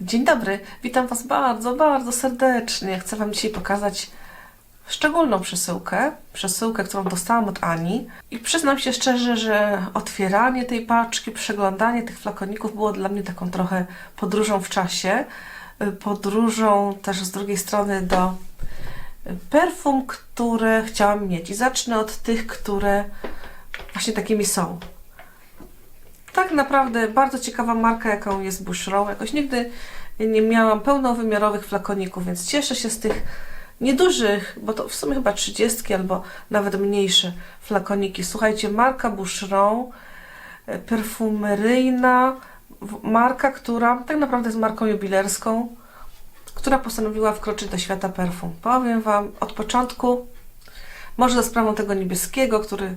Dzień dobry, witam Was bardzo, bardzo serdecznie. Chcę Wam dzisiaj pokazać szczególną przesyłkę, przesyłkę, którą dostałam od Ani. I przyznam się szczerze, że otwieranie tej paczki, przeglądanie tych flakoników było dla mnie taką trochę podróżą w czasie. Podróżą też z drugiej strony do perfum, które chciałam mieć. I zacznę od tych, które właśnie takimi są. Tak naprawdę bardzo ciekawa marka, jaką jest Boucheron. Jakoś nigdy nie miałam pełnowymiarowych flakoników, więc cieszę się z tych niedużych, bo to w sumie chyba 30 albo nawet mniejsze flakoniki. Słuchajcie, marka Boucheron, e, perfumeryjna, marka, która tak naprawdę jest marką jubilerską, która postanowiła wkroczyć do świata perfum. Powiem Wam od początku, może za sprawą tego niebieskiego, który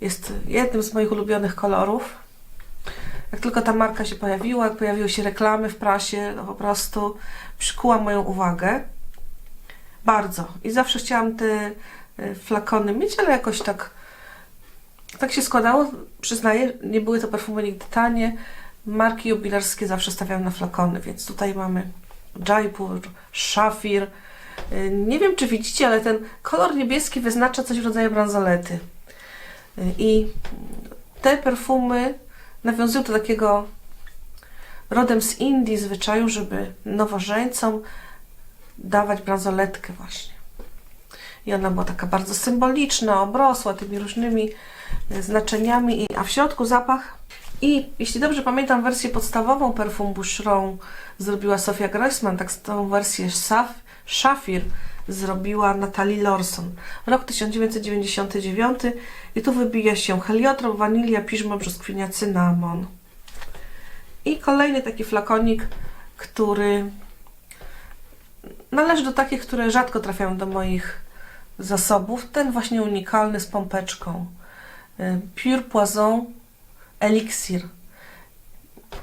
jest jednym z moich ulubionych kolorów. Jak tylko ta marka się pojawiła, jak pojawiły się reklamy w prasie, no po prostu przykuła moją uwagę. Bardzo. I zawsze chciałam te y, flakony mieć, ale jakoś tak tak się składało, przyznaję, nie były to perfumy nigdy tanie. Marki jubilerskie zawsze stawiam na flakony, więc tutaj mamy Jaipur, Shafir. Y, Nie wiem, czy widzicie, ale ten kolor niebieski wyznacza coś w rodzaju bransolety. Y, I te perfumy nawiązują do takiego rodem z Indii zwyczaju, żeby nowożeńcom dawać bransoletkę właśnie. I ona była taka bardzo symboliczna, obrosła tymi różnymi e, znaczeniami, a w środku zapach. I jeśli dobrze pamiętam, wersję podstawową perfum Boucheron zrobiła Sofia Grossman, tak tą wersję Saf, Shafir zrobiła Natalie Lorson. Rok 1999 i tu wybija się heliotrop, wanilia, piżmo, brzoskwinia, cynamon. I kolejny taki flakonik, który należy do takich, które rzadko trafiają do moich zasobów. Ten właśnie unikalny z pompeczką. Y, Pure Poison Elixir.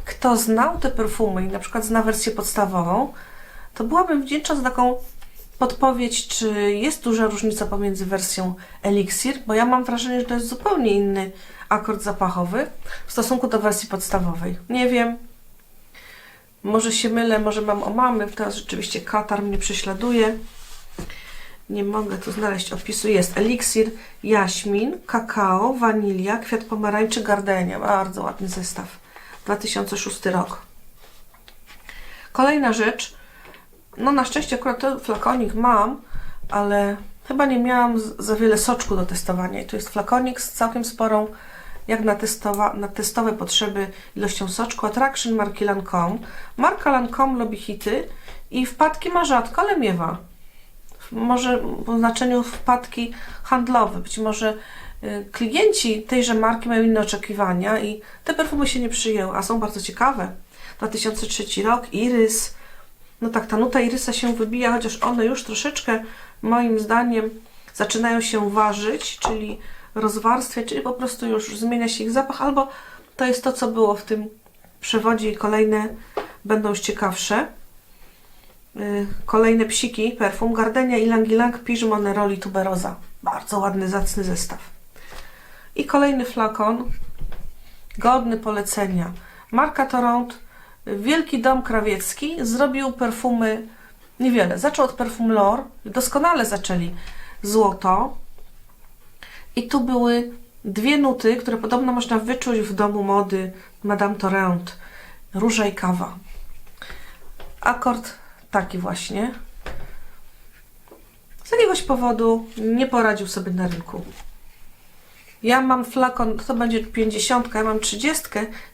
Kto znał te perfumy i na przykład zna wersję podstawową, to byłabym wdzięczna za taką podpowiedź, czy jest duża różnica pomiędzy wersją Elixir, bo ja mam wrażenie, że to jest zupełnie inny akord zapachowy w stosunku do wersji podstawowej. Nie wiem. Może się mylę, może mam omamy. Teraz rzeczywiście katar mnie prześladuje. Nie mogę tu znaleźć opisu. Jest eliksir, jaśmin, kakao, wanilia, kwiat pomarańczy, gardenia. Bardzo ładny zestaw. 2006 rok. Kolejna rzecz. No na szczęście akurat ten flakonik mam, ale chyba nie miałam za wiele soczku do testowania. I tu jest flakonik z całkiem sporą, jak na, testowa, na testowe potrzeby, ilością soczku. Attraction marki Lancome. Marka Lancome lubi hity i wpadki ma rzadko, ale miewa. Może w znaczeniu wpadki handlowe. Być może y, klienci tejże marki mają inne oczekiwania i te perfumy się nie przyjęły, a są bardzo ciekawe. 2003 rok, Iris. No tak, ta nuta irysa się wybija, chociaż one już troszeczkę, moim zdaniem, zaczynają się ważyć, czyli rozwarstwiać, czyli po prostu już zmienia się ich zapach, albo to jest to, co było w tym przewodzie i kolejne będą już ciekawsze. Y, Kolejne psiki, perfum Gardenia Ilang Ilang Piżmo Neroli Tuberosa. Bardzo ładny, zacny zestaw. I kolejny flakon, godny polecenia. Marka Toront, Wielki Dom Krawiecki zrobił perfumy niewiele. Zaczął od perfum Lor, doskonale zaczęli złoto. I tu były dwie nuty, które podobno można wyczuć w domu mody Madame Torrent. Róża i kawa. Akord taki właśnie. Z jakiegoś powodu nie poradził sobie na rynku. Ja mam flakon, to będzie 50, ja mam 30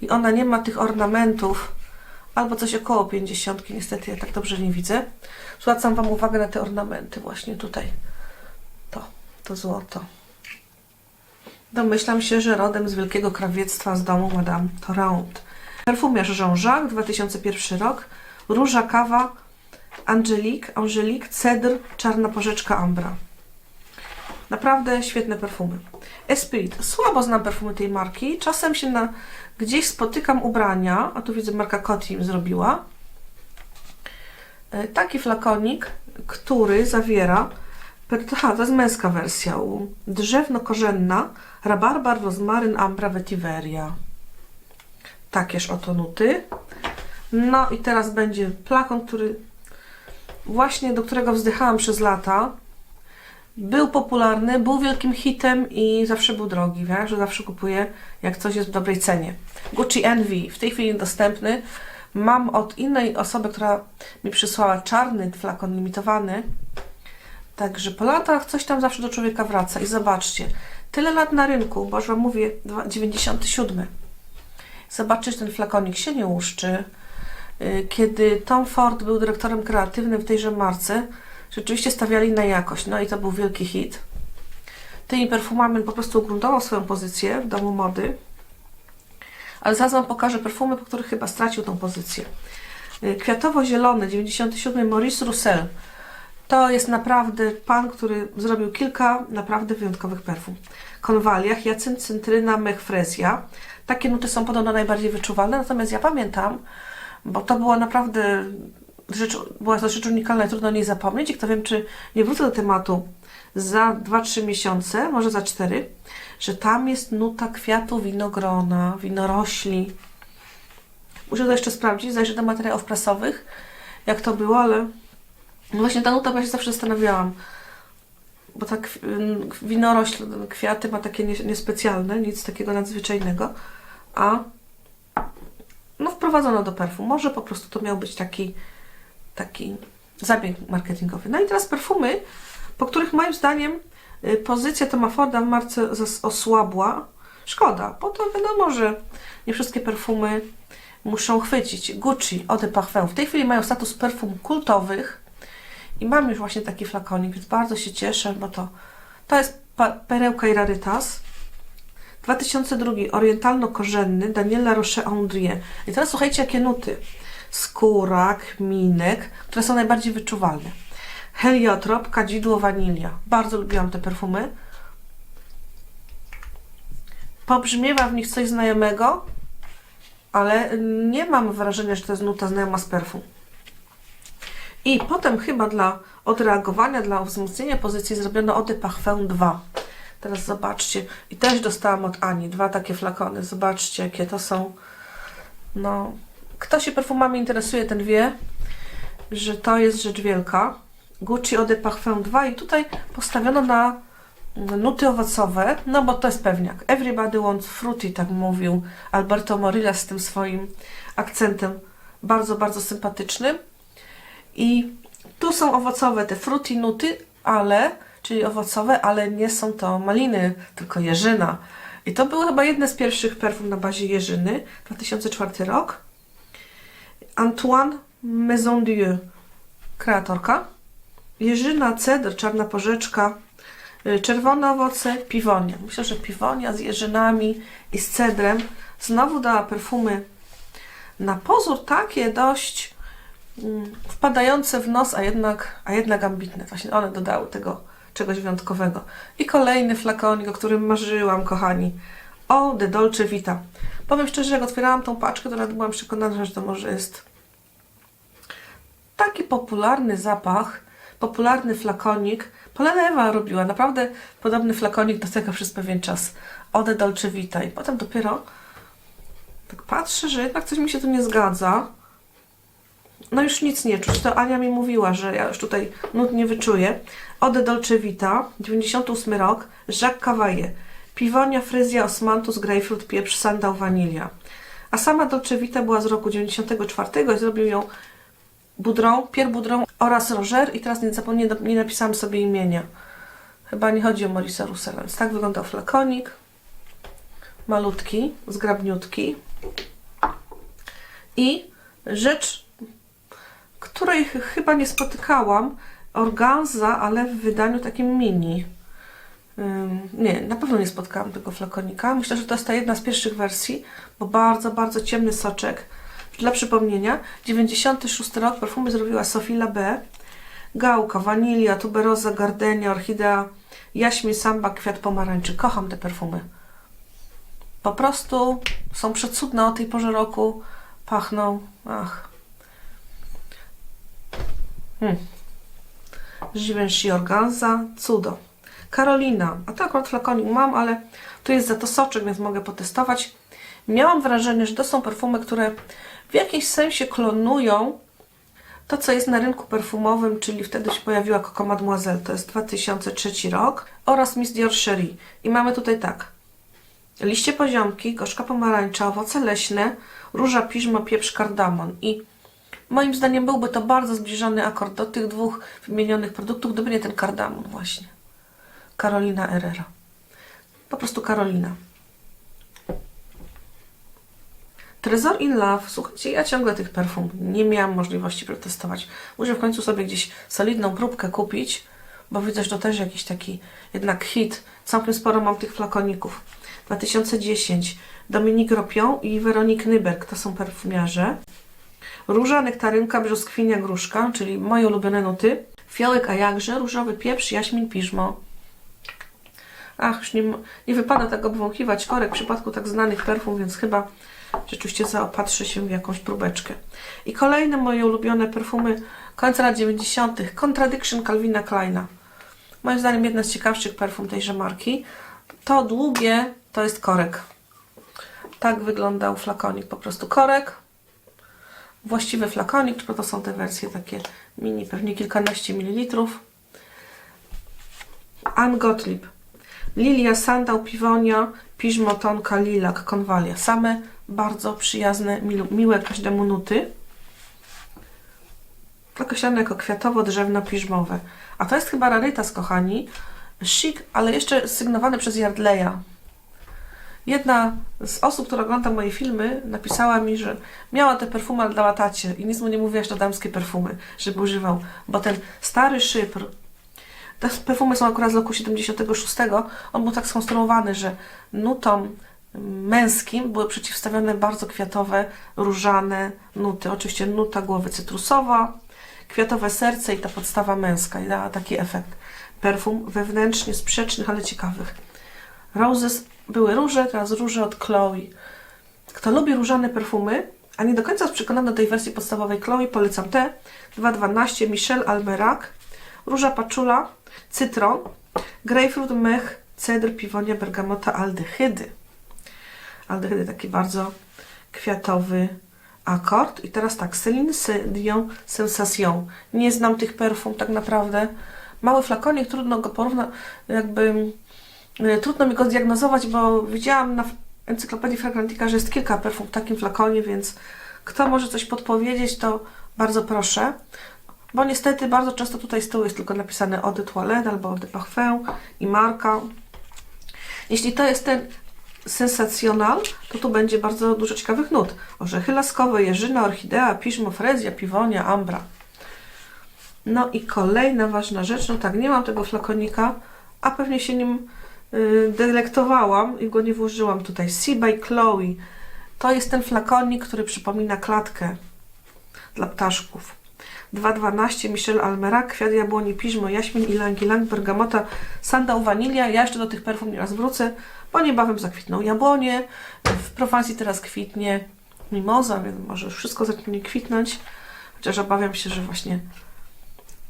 i ona nie ma tych ornamentów, albo coś około 50, niestety ja tak dobrze nie widzę. Zwracam Wam uwagę na te ornamenty właśnie tutaj. To, to złoto. Domyślam się, że rodem z wielkiego krawiectwa z domu Madame Torrent. Perfumiarz Jean-Jacques, 2001 rok. Róża, kawa, Angelique, Angelique, cedr, czarna porzeczka, ambra. Naprawdę świetne perfumy. Esprit. Słabo znam perfumy tej marki. Czasem się na gdzieś spotykam ubrania, a tu widzę marka Coty im zrobiła. E, Taki flakonik, który zawiera Aha, to jest męska wersja. Drzewno-korzenna, rabarbar, rozmaryn, ambra, vetiveria. Takież oto nuty. No i teraz będzie plakon, który właśnie do którego wzdychałam przez lata. Był popularny, był wielkim hitem i zawsze był drogi, wiesz, że zawsze kupuję, jak coś jest w dobrej cenie. Gucci Envy, w tej chwili dostępny. Mam od innej osoby, która mi przysłała czarny flakon limitowany. Także po latach coś tam zawsze do człowieka wraca. I zobaczcie, tyle lat na rynku, bo już Wam mówię, dwa- 97. Zobaczcie, że ten flakonik się nie łuszczy. Y, Kiedy Tom Ford był dyrektorem kreatywnym w tejże marce, rzeczywiście stawiali na jakość. No i to był wielki hit. Tymi perfumami po prostu ugruntował swoją pozycję w domu mody. Ale zaraz Wam pokażę perfumy, po których chyba stracił tą pozycję. Y, Kwiatowo-zielony, 97 Maurice Roussel. To jest naprawdę pan, który zrobił kilka naprawdę wyjątkowych perfum. Konwalia, hyacynt, cyntryna, mech, frezja. Takie nuty są podobno najbardziej wyczuwalne, natomiast ja pamiętam, bo to była naprawdę rzecz, była to rzecz unikalna trudno o niej zapomnieć i kto wiem, czy nie wrócę do tematu za 2-3 miesiące, może za 4, że tam jest nuta kwiatu winogrona, winorośli. Muszę to jeszcze sprawdzić, zajrzę do materiałów prasowych, jak to było, ale właśnie ta nuta, bo ja się zawsze zastanawiałam, bo tak winorośl, kwiaty ma takie nie- niespecjalne, nic takiego nadzwyczajnego, a no wprowadzono do perfum. Może po prostu to miał być taki, taki zabieg marketingowy. No i teraz perfumy, po których moim zdaniem y, pozycja Toma Forda w marce osłabła. Szkoda, bo to wiadomo, że nie wszystkie perfumy muszą chwycić. Gucci, Eau de Parfum. W tej chwili mają status perfum kultowych i mam już właśnie taki flakonik, więc bardzo się cieszę, bo to, to jest perełka i rarytas. 2002 orientalno-korzenny Daniela Roche-Andrier. I teraz słuchajcie, jakie nuty. Skóra, kminek, które są najbardziej wyczuwalne. Heliotrop, kadzidło, wanilia. Bardzo lubiłam te perfumy. Pobrzmiewa w nich coś znajomego, ale nie mam wrażenia, że to jest nuta znajoma z perfum. I potem chyba dla odreagowania, dla wzmocnienia pozycji zrobiono Eau de Parfum 2. Teraz zobaczcie. I też dostałam od Ani dwa takie flakony. Zobaczcie, jakie to są. No, kto się perfumami interesuje, ten wie, że to jest rzecz wielka. Gucci Eau de Parfum 2 i tutaj postawiono na nuty owocowe, no bo to jest pewniak. Everybody wants fruity, tak mówił Alberto Morillas z tym swoim akcentem bardzo, bardzo sympatycznym. I tu są owocowe te fruity nuty, ale, czyli owocowe, ale nie są to maliny, tylko jeżyna. I to były chyba jedne z pierwszych perfum na bazie jeżyny, 2004 rok. Antoine Maisondieu, kreatorka. Jeżyna, cedr, czarna porzeczka, y, czerwone owoce, piwonia. Myślę, że piwonia z jeżynami i z cedrem znowu dała perfumy na pozór takie dość mm, wpadające w nos, a jednak, a jednak ambitne. Właśnie one dodały tego czegoś wyjątkowego. I kolejny flakonik, o którym marzyłam, kochani. O, de Dolce Vita. Powiem szczerze, jak otwierałam tą paczkę, to nawet byłam przekonana, że to może jest taki popularny zapach, popularny flakonik. Polena Ewa robiła naprawdę podobny flakonik do tego przez pewien czas. Ode Dolce Vita. I potem dopiero tak patrzę, że jednak coś mi się tu nie zgadza. No już nic nie czuć. To Ania mi mówiła, że ja już tutaj nut nie wyczuję. Ode Dolce Vita, 98 rok, Jacques Cavaillet. Piwonia, fryzja, osmantus, grapefruit, pieprz, sandał, wanilia. A sama Dolce Vita była z roku 94 i zrobił ją Boudron, Pierre oraz Roger i teraz nie, zapomnę, nie napisałam sobie imienia. Chyba nie chodzi o Maurice'a Roussela, więc tak wyglądał flakonik. Malutki, zgrabniutki. I rzecz, której ch- chyba nie spotykałam, organza, ale w wydaniu takim mini. Nie, na pewno nie spotkałam tego flakonika. Myślę, że to jest ta jedna z pierwszych wersji, bo bardzo, bardzo ciemny soczek. Dla przypomnienia, 96 rok perfumy zrobiła Sophie Labé. Gałka, wanilia, tuberoza, gardenia, orchidea, jaśmin, samba, kwiat pomarańczy. Kocham te perfumy. Po prostu są przecudne o tej porze roku. Pachną, ach. Hmm. Givenchy Organza, cudo. Karolina, a to akurat flakonik mam, ale tu jest za to soczek, więc mogę potestować. Miałam wrażenie, że to są perfumy, które w jakimś sensie klonują to, co jest na rynku perfumowym, czyli wtedy się pojawiła Coco Mademoiselle, to jest 2003 rok, oraz Miss Dior Cherie. I mamy tutaj tak. Liście poziomki, gorzka pomarańcza, owoce leśne, róża, piżmo, pieprz, kardamon. I moim zdaniem byłby to bardzo zbliżony akord do tych dwóch wymienionych produktów, gdyby nie ten kardamon właśnie. Karolina Herrera. Po prostu Karolina. Trezor in Love. Słuchajcie, ja ciągle tych perfum nie miałam możliwości przetestować. Muszę w końcu sobie gdzieś solidną próbkę kupić, bo widzę, że to też jakiś taki jednak hit. Całkiem sporo mam tych flakoników. 2010. Dominique Ropion i Veronique Nyberg to są perfumiarze. Róża, nektarynka, brzoskwinia, gruszka, czyli moje ulubione nuty. Fiołek, a jakże, różowy pieprz, jaśmin, piżmo. Ach, już nie, nie wypada tak obwąchiwać korek w przypadku tak znanych perfum, więc chyba rzeczywiście zaopatrzę się w jakąś próbeczkę. I kolejne moje ulubione perfumy końca lat 90. Contradiction Calvina Kleina. Moim zdaniem jedna z ciekawszych perfum tejże marki. To długie to jest korek. Tak wyglądał flakonik. Po prostu korek, właściwy flakonik, bo to są te wersje takie mini, pewnie kilkanaście mililitrów. Anne Gottlieb. Lilia, sandał, piwonia, piżmo, tonka, lilak, konwalia. Same bardzo przyjazne, miłe każdemu nuty. Określane jako kwiatowo-drzewno-piżmowe. A to jest chyba rarytas, kochani. Chic, ale jeszcze sygnowany przez Yardleya. Jedna z osób, która ogląda moje filmy, napisała mi, że miała te perfumy, ale dała tacie i nic mu nie mówiła, że to damskie perfumy, żeby używał, bo ten stary szypr, te perfumy są akurat z roku 76, on był tak skonstruowany, że nutom męskim były przeciwstawione bardzo kwiatowe, różane nuty. Oczywiście nuta głowy cytrusowa, kwiatowe serce i ta podstawa męska i dała taki efekt. Perfum wewnętrznie sprzecznych, ale ciekawych. Roses były róże, teraz róże od Chloe. Kto lubi różane perfumy, a nie do końca jest przekonany do tej wersji podstawowej Chloe, polecam te. 212 Michel Almerac, róża paczula, cytron, grapefruit, mech, cedr, piwonia, bergamota, aldehydy. Aldehydy taki bardzo kwiatowy akord. I teraz tak, Céline Dion Sensation. Nie znam tych perfum tak naprawdę. Mały flakonik, trudno go porównać, jakby y, trudno mi go zdiagnozować, bo widziałam na encyklopedii Fragrantica, że jest kilka perfum w takim flakonie, więc kto może coś podpowiedzieć, to bardzo proszę. Bo niestety bardzo często tutaj z tyłu jest tylko napisane Eau de Toilette albo Eau de Parfum i marka. Jeśli to jest ten sensacjonal, to tu będzie bardzo dużo ciekawych nut. Orzechy laskowe, jeżyna, orchidea, piżmo, frezja, piwonia, ambra. No i kolejna ważna rzecz, no tak, nie mam tego flakonika, a pewnie się nim y, delektowałam i go nie włożyłam tutaj. Sea by Chloe. To jest ten flakonik, który przypomina klatkę dla ptaszków. 2.12 Michel Almerac, kwiat jabłoni, piżmo, jaśmin, ilang, ilang, bergamota, sandał, wanilia. Ja jeszcze do tych perfum nieraz wrócę, bo niebawem zakwitną jabłonie. W Prowansji teraz kwitnie mimoza, więc może wszystko zacznie kwitnąć. Chociaż obawiam się, że właśnie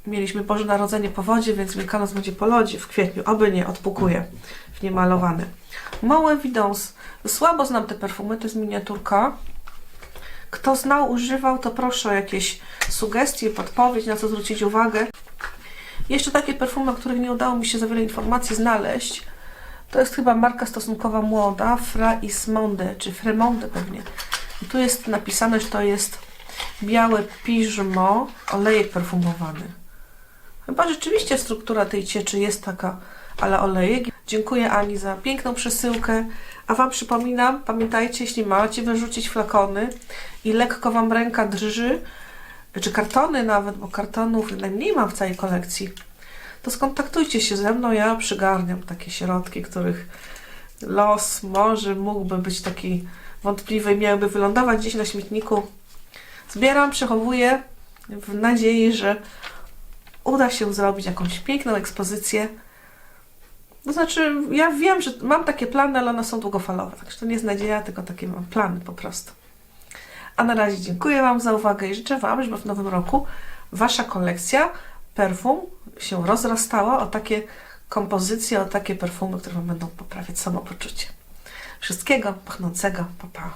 mieliśmy Boże Narodzenie po wodzie, więc Wielkanoc będzie po lodzie w kwietniu. Oby nie, odpukuje w niemalowane. Małe Vidance. Słabo znam te perfumy, to jest miniaturka. Kto znał, używał, to proszę o jakieś sugestie, podpowiedź, na co zwrócić uwagę. Jeszcze takie perfumy, o których nie udało mi się za wiele informacji znaleźć. To jest chyba marka stosunkowa młoda, Fra Ismonde, czy Fremonde pewnie. I tu jest napisane, że to jest białe piżmo, olejek perfumowany. Chyba rzeczywiście struktura tej cieczy jest taka, ale olejek. Dziękuję Ani za piękną przesyłkę. A Wam przypominam, pamiętajcie, jeśli macie wyrzucić flakony i lekko Wam ręka drży, czy kartony nawet, bo kartonów najmniej mam w całej kolekcji, to skontaktujcie się ze mną. Ja przygarniam takie środki, których los może mógłby być taki wątpliwy i miałyby wylądować gdzieś na śmietniku. Zbieram, przechowuję w nadziei, że uda się zrobić jakąś piękną ekspozycję. To znaczy, ja wiem, że mam takie plany, ale one są długofalowe. Także to nie jest nadzieja, tylko takie mam plany po prostu. A na razie dziękuję Wam za uwagę i życzę Wam, żeby w nowym roku Wasza kolekcja perfum się rozrastała o takie kompozycje, o takie perfumy, które Wam będą poprawiać samopoczucie. Wszystkiego pachnącego. Pa, pa.